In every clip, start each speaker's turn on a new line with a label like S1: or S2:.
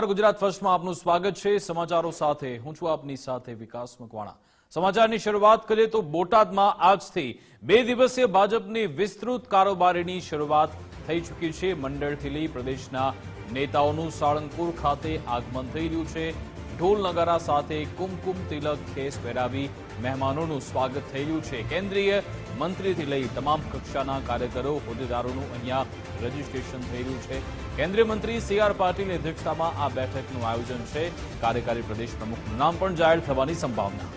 S1: ગુજરાત ફર્સ્ટમાં આપનું સ્વાગત છે. સમાચારો સાથે હું છું આપની સાથે વિકાસ મકવાણા. સમાચારની શરૂઆત કરીએ તો બોટાદમાં આજથી બે દિવસીય ભાજપની વિસ્તૃત કારોબારીની શરૂઆત થઈ ચૂકી છે. મંડળથી લઈ પ્રદેશના નેતાઓનું સાળંગપુર ખાતે આગમન થઈ રહ્યું છે. ઢોલ નગારા સાથે કુમકુમ તિલક ખેસ પહેરાવી મહેમાનોનું સ્વાગત થઈ રહ્યું છે. કેન્દ્રીય મંત્રીથી લઈ તમામ કક્ષાના કાર્યકરો હોદ્દેદારોનું અહીંયા રજીસ્ટ્રેશન થઈ રહ્યું છે. કેન્દ્રીય મંત્રી સી આર પાટીલની અધ્યક્ષતામાં આ બેઠકનું આયોજન છે. કાર્યકારી પ્રદેશ પ્રમુખનું નામ પણ જાહેર થવાની સંભાવના.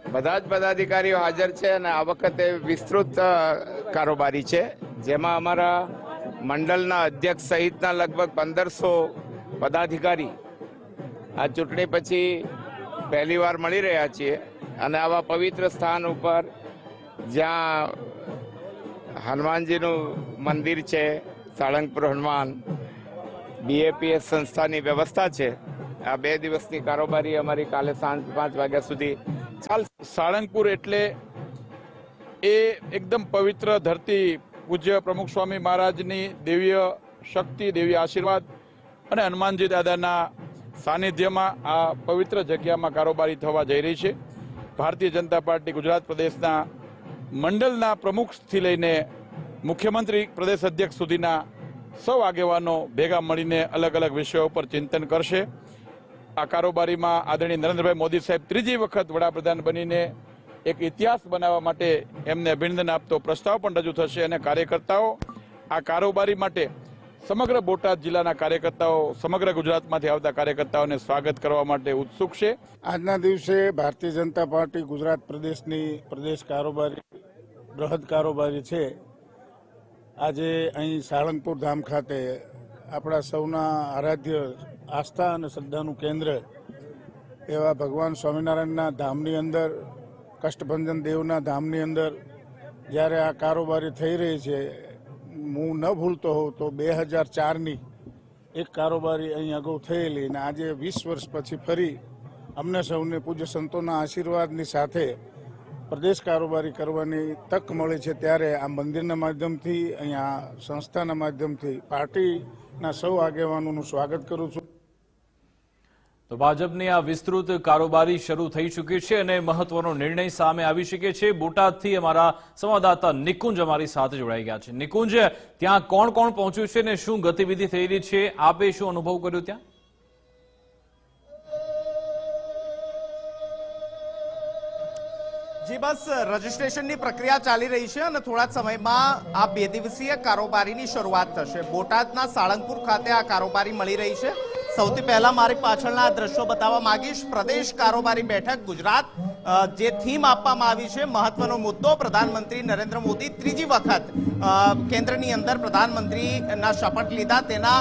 S2: બધા જ પદાધિકારીઓ હાજર છે અને આ વખતે વિસ્તૃત કારોબારી છે. જેમાં અમારા મંડળના અધ્યક્ષ સહિતના લગભગ પંદરસો પદાધિકારી આ ચૂંટણી પછી પહેલીવાર મળી રહ્યા છીએ અને આવા પવિત્ર સ્થાન ઉપર જ્યાં હનુમાનજીનું મંદિર છે, સાળંગપુર હનુમાન બીએપીએસ સંસ્થાની વ્યવસ્થા છે. આ બે દિવસની કારોબારી અમારી કાલે સાંજ પાંચ વાગ્યા સુધી ચાલ
S3: સાળંગપુર એટલે એ એકદમ પવિત્ર ધરતી પૂજ્ય પ્રમુખ સ્વામી મહારાજની દેવીય શક્તિ દેવી આશીર્વાદ અને હનુમાનજી દાદાના સાનિધ્યમાં આ પવિત્ર જગ્યામાં કારોબારી થવા જઈ રહી છે. ભારતીય જનતા પાર્ટી ગુજરાત પ્રદેશના મંડળના પ્રમુખથી લઈને મુખ્યમંત્રી પ્રદેશ અધ્યક્ષ સુધીના સૌ આગેવાનો ભેગા મળીને અલગ અલગ વિષયો ઉપર ચિંતન કરશે. આ કારોબારીમાં આદરણીય નરેન્દ્રભાઈ મોદી સાહેબ ત્રીજી વખત વડાપ્રધાન બનીને એક ઇતિહાસ બનાવવા માટે એમને અભિનંદન આપતો પ્રસ્તાવ પણ રજૂ થશે અને કાર્યકર્તાઓ આ કારોબારી માટે સમગ્ર બોટાદ જિલ્લાના કાર્યકર્તાઓ, સમગ્ર ગુજરાતમાંથી આવતા કાર્યકર્તાઓને સ્વાગત કરવા માટે ઉત્સુક છે.
S4: આજના દિવસે ભારતીય જનતા પાર્ટી ગુજરાત પ્રદેશની પ્રદેશ કારોબારી, બૃહદ કારોબારી છે. આજે અહીં સાળંગપુર ધામ ખાતે આપણા સૌના આરાધ્ય, આસ્થા અને શ્રદ્ધાનું કેન્દ્ર એવા ભગવાન સ્વામિનારાયણના ધામની અંદર, કષ્ટભંજન દેવના ધામની અંદર જ્યારે આ કારોબારી થઈ રહી છે હું ન ભૂલતો હોઉં તો બે હજાર ચારની એક કારોબારી અહીં અગાઉ થયેલી અને આજે વીસ વર્ષ પછી ફરી અમને સૌને પૂજ્ય સંતોના આશીર્વાદની સાથે પ્રદેશ કારોબારી કરવાની તક મળે છે ત્યારે આ મંદિરના માધ્યમથી, અહીંયા સંસ્થાના માધ્યમથી પાર્ટીના સૌ આગેવાનોનું સ્વાગત કરું છું.
S1: તો ભાજપની આ વિસ્તૃત કારોબારી શરૂ થઈ ચૂકી છે અને મહત્વનો નિર્ણય સામે આવી શકે છે. બોટાદથી અમારા સંવાદદાતા નિકુંજ અમારી સાથે જોડાઈ ગયા છે. નિકુંજ, ત્યાં કોણ કોણ પહોંચ્યું છે ને શું ગતિવિધિ થઈ રહી છે? આપે શું અનુભવ કર્યો ત્યાં?
S5: જી બસ, રજીસ્ટ્રેશનની પ્રક્રિયા ચાલી રહી છે અને થોડા સમયમાં આ બે દિવસીય કારોબારીની શરૂઆત થશે. બોટાદના સાળંગપુર ખાતે આ કારોબારી મળી રહી છે. સૌથી પહેલા મારી પાછળના દ્રશ્યો બતાવવા માંગીશ. પ્રદેશ કારોબારી બેઠક, ગુજરાત જે થીમ આપવામાં આવી છે, મહત્વનો મુદ્દો, પ્રધાનમંત્રી નરેન્દ્ર મોદી ત્રીજી વખત કેન્દ્રની અંદર પ્રધાનમંત્રીના શપથ લીધા. તેના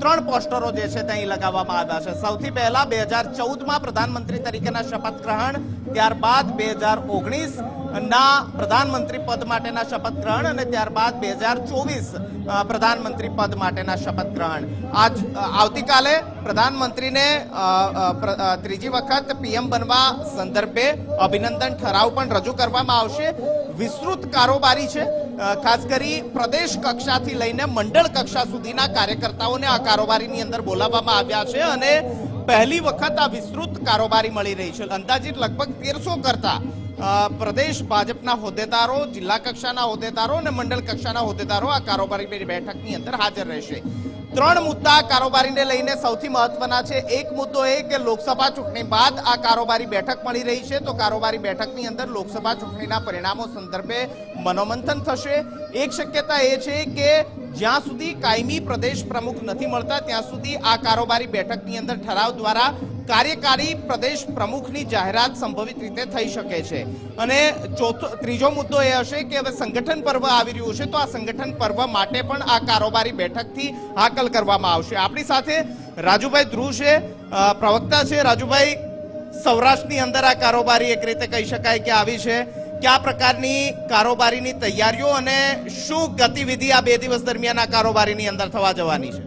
S5: ત્રણ પોસ્ટરો જે છે ત્યાં લગાવવામાં આવ્યા છે. સૌથી પહેલા બે હજાર ચૌદમાં પ્રધાનમંત્રી તરીકેના શપથ ગ્રહણ ત્યારબાદ બે હજાર ઓગણીસ ના પ્રધાનમંત્રી પદ માટેના શપથ ગ્રહણ અને ત્યારબાદ બે હજાર ચોવીસ પ્રધાનમંત્રી પદ માટેના શપથ ગ્રહણ. આજ આવતીકાલે પ્રધાનમંત્રીને ત્રીજી વખત પીએમ બનવા સંદર્ભે અભિનંદન ઠરાવ પણ રજૂ કરવામાં આવશે. વિસ્તૃત કારોબારી છે. ખાસ કરી પ્રદેશ કક્ષાથી લઈને મંડળ કક્ષા સુધીના કાર્યકર્તાઓને આ કારોબારીની અંદર બોલાવવામાં આવ્યા છે અને પહેલી વખત આ વિસ્તૃત કારોબારી મળી રહી છે. અંદાજિત લગભગ તેરસો કરતા પ્રદેશ ભાજપના હોદ્દેદારો, જિલ્લા કક્ષાના હોદ્દેદારો અને મંડળ કક્ષાના હોદ્દેદારો આ કારોબારી બેઠકની અંદર હાજર રહેશે. ત્રણ મુદ્દા કારોબારીને લઈને સૌથી મહત્વના છે. એક મુદ્દો એ કે લોકસભા ચૂંટણી બાદ આ કારોબારી બેઠક મળી રહી છે. તો કારોબારી બેઠકની અંદર લોકસભા ચૂંટણીના પરિણામો સંદર્ભે મનોમંથન થશે. એક શક્યતા એ છે કે જ્યાં સુધી કાયમી પ્રદેશ પ્રમુખ નથી મળતા, ત્યાં સુધી આ કારોબારી બેઠકની અંદર ઠરાવ દ્વારા કાર્યકારી પ્રદેશ પ્રમુખની જાહેરાત સંભવિત રીતે થઈ શકે છે. અને ચોથો, ત્રીજો મુદ્દો એ હશે કે હવે સંગઠન પર્વ આવી રહ્યું છે, તો આ સંગઠન પર્વ માટે પણ આ કારોબારી બેઠકથી હાકલ કરવામાં આવશે. આપણી સાથે રાજુભાઈ ધ્રુવ છે પ્રવક્તા છે. રાજુભાઈ, સૌરાષ્ટ્રની અંદર આ કારોબારી એક રીતે કહી શકાય કે આવી છે. કયા પ્રકારની કારોબારીની તૈયારીઓ અને શું ગતિવિધિ આ બે દિવસ દરમિયાન આ કારોબારીની અંદર થવા જવાની છે?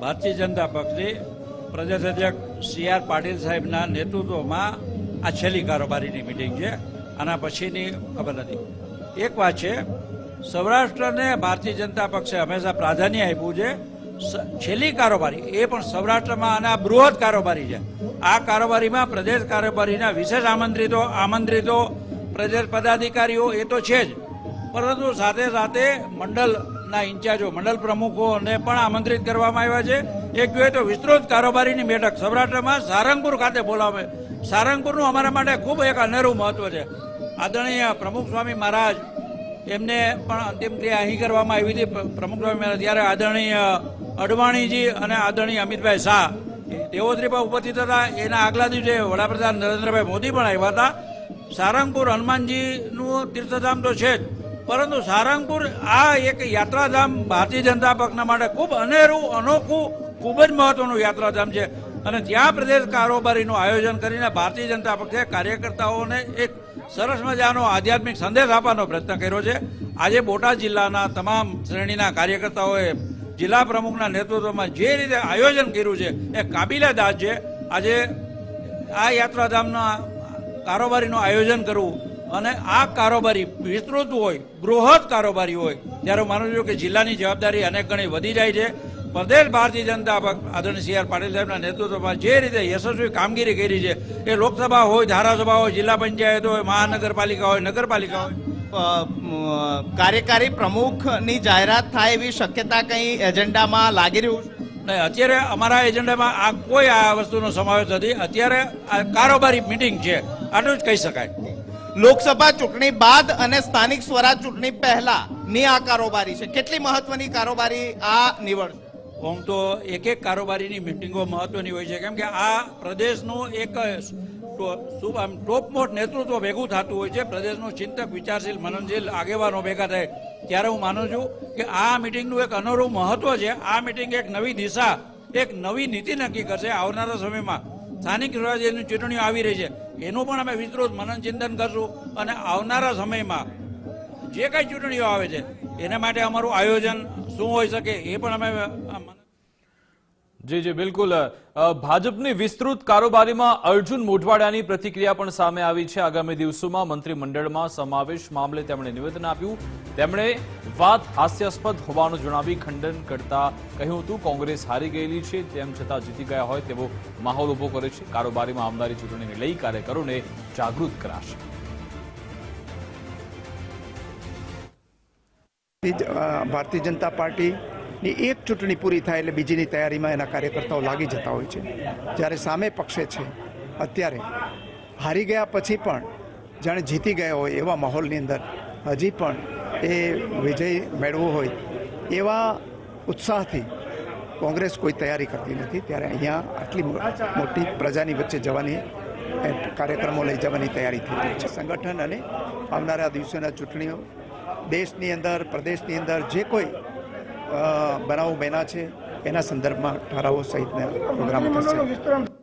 S6: ભારતીય જનતા પક્ષની પ્રદેશ અધ્યક્ષ સી આર પાટીલ સાહેબના નેતૃત્વમાં આ છેલ્લી કારોબારીની મિટિંગ છે. આના પછીની ખબર નથી. એક વાત છે, સૌરાષ્ટ્રને ભારતીય જનતા પક્ષે હંમેશા પ્રાધાન્ય આપ્યું છે. છેલ્લી કારોબારી, એ પણ સૌરાષ્ટ્રમાં આના બૃહદ કારોબારી છે. આ કારોબારીમાં પ્રદેશ કારોબારીના વિશેષ આમંત્રિતો આમંત્રિતો, પ્રદેશ પદાધિકારીઓ એ તો છે જ. પરંતુ સાથે સાથે મંડળના ઇન્ચાર્જો, મંડળ પ્રમુખોને પણ આમંત્રિત કરવામાં આવ્યા છે. એક જોઈએ તો વિસ્તૃત કારોબારીની બેઠક સૌરાષ્ટ્રમાં સારંગપુર ખાતે બોલાવે. સારંગપુરનું અમારા માટે ખૂબ એક અનેરું મહત્વ છે. આદરણીય પ્રમુખ સ્વામી મહારાજ, એમને પણ અંતિમ અહીં કરવામાં આવી હતી. પ્રમુખ સ્વામી મહારાજ ત્યારે આદરણીય અડવાણીજી અને આદરણીય અમિતભાઈ શાહ દેવોત્રી પણ ઉપસ્થિત હતા. એના આગલા દિવસે વડાપ્રધાન નરેન્દ્રભાઈ મોદી પણ આવ્યા હતા. સારંગપુર હનુમાનજીનું તીર્થધામ તો છે જ. પરંતુ સારંગપુર આ એક યાત્રાધામ ભારતીય જનતા પક્ષના માટે ખૂબ અનેરું, અનોખું, ખૂબ જ મહત્વનું યાત્રાધામ છે. અને ત્યાં પ્રદેશ કારોબારીનું આયોજન કરીને ભારતીય જનતા પક્ષે કાર્યકર્તાઓને એક સરસ મજાનો આધ્યાત્મિક સંદેશ આપવાનો પ્રયત્ન કર્યો છે. આજે બોટાદ જિલ્લાના તમામ શ્રેણીના કાર્યકર્તાઓએ જિલ્લા પ્રમુખના નેતૃત્વમાં જે રીતે આયોજન કર્યું છે એ કાબિલે દાદ છે. આજે આ યાત્રાધામના કારોબારીનું આયોજન કરવું અને આ કારોબારી વિસ્તૃત હોય બૃહદ કારોબારી હોય ત્યારે હું માનું છું કે જિલ્લાની જવાબદારી અનેક ગણી વધી જાય છે. પ્રદેશ ભારતીય જનતા આદરણીય સી આર પાટીલ સાહેબના નેતૃત્વમાં જે રીતે યશસ્વી કામગીરી કરી છે એ લોકસભા હોય ધારાસભા હોય જિલ્લા પંચાયત હોય મહાનગરપાલિકા હોય નગરપાલિકા હોય.
S5: કાર્યકારી પ્રમુખની જાહેરાત થાય એવી શક્યતા કંઈ એજન્ડામાં લાગી રહ્યું છે?
S6: નહીં અત્યારે અમારા એજન્ડામાં આ કોઈ આ વસ્તુનો સમાવેશ નથી. અત્યારે આ કારોબારી મિટિંગ છે આટલું જ કહી શકાય.
S5: લોકસભા ચૂંટણી બાદ અને સ્થાનિક સ્વરાજ ચૂંટણી પહેલા ની આ કારોબારી છે. કેટલી મહત્વની કારોબારી આ નીવડશે
S6: આમ તો એક એક કારોબારીની મિટિંગો મહત્વની હોય છે. કેમ કે આ પ્રદેશનું એક આમ ટોપમોસ્ટ નેતૃત્વ ભેગું થતું હોય છે. પ્રદેશનું ચિંતક, વિચારશીલ, મનનશીલ આગેવાનો ભેગા થાય. ત્યારે હું માનું છું કે આ મિટિંગનું એક અનોરું મહત્વ છે. આ મિટિંગ એક નવી દિશા, એક નવી નીતિ નક્કી કરશે આવનારા સમયમાં. સ્થાનિક સ્વરાજ્યની ચૂંટણીઓ આવી રહી છે. એનું પણ અમે વિસ્તૃત મનન ચિંતન કરશું અને આવનારા સમયમાં જે કાંઈ ચૂંટણીઓ આવે છે, એના માટે અમારું આયોજન શું હોઈ શકે એ પણ અમે
S1: જી જી, બિલકુલ. ભાજપની વિસ્તૃત કારોબારીમાં અર્જુન મોઢવાડિયાની પ્રતિક્રિયા પણ સામે આવી છે. આગામી દિવસોમાં મંત્રીમંડળમાં સમાવેશ મામલે તેમણે નિવેદન આપ્યું. તેમણે વાત હાસ્યાસ્પદ હોવાનું જણાવી ખંડન કરતા કહ્યું હતું, કોંગ્રેસ હારી ગયેલી છે, તેમ છતાં જીતી ગયા હોય તેવો માહોલ ઊભો કરે છે. કારોબારીમાં આવનારી ચૂંટણીને લઈ કાર્યકરોને જાગૃત કરાશે.
S7: ભારતીય જનતા પાર્ટીની એક ચૂંટણી પૂરી થાય એટલે બીજીની તૈયારીમાં એના કાર્યકર્તાઓ લાગી જતા હોય છે. જ્યારે સામે પક્ષે છે, અત્યારે હારી ગયા પછી પણ જાણે જીતી ગયા હોય એવા માહોલની અંદર, હજી પણ એ વિજય મેળવવો હોય એવા ઉત્સાહથી કોંગ્રેસ કોઈ તૈયારી કરતી નથી. ત્યારે અહીંયા આટલી મોટી પ્રજાની વચ્ચે જવાની કાર્યક્રમો લઈ જવાની તૈયારી થઈ રહી છે. સંગઠન અને આવનારા દિવસોના ચૂંટણીઓ, દેશની અંદર, પ્રદેશની અંદર જે કોઈ બનાવો બન્યા છે. એના સંદર્ભમાં ઠરાવો સહિતના પ્રોગ્રામ થશે.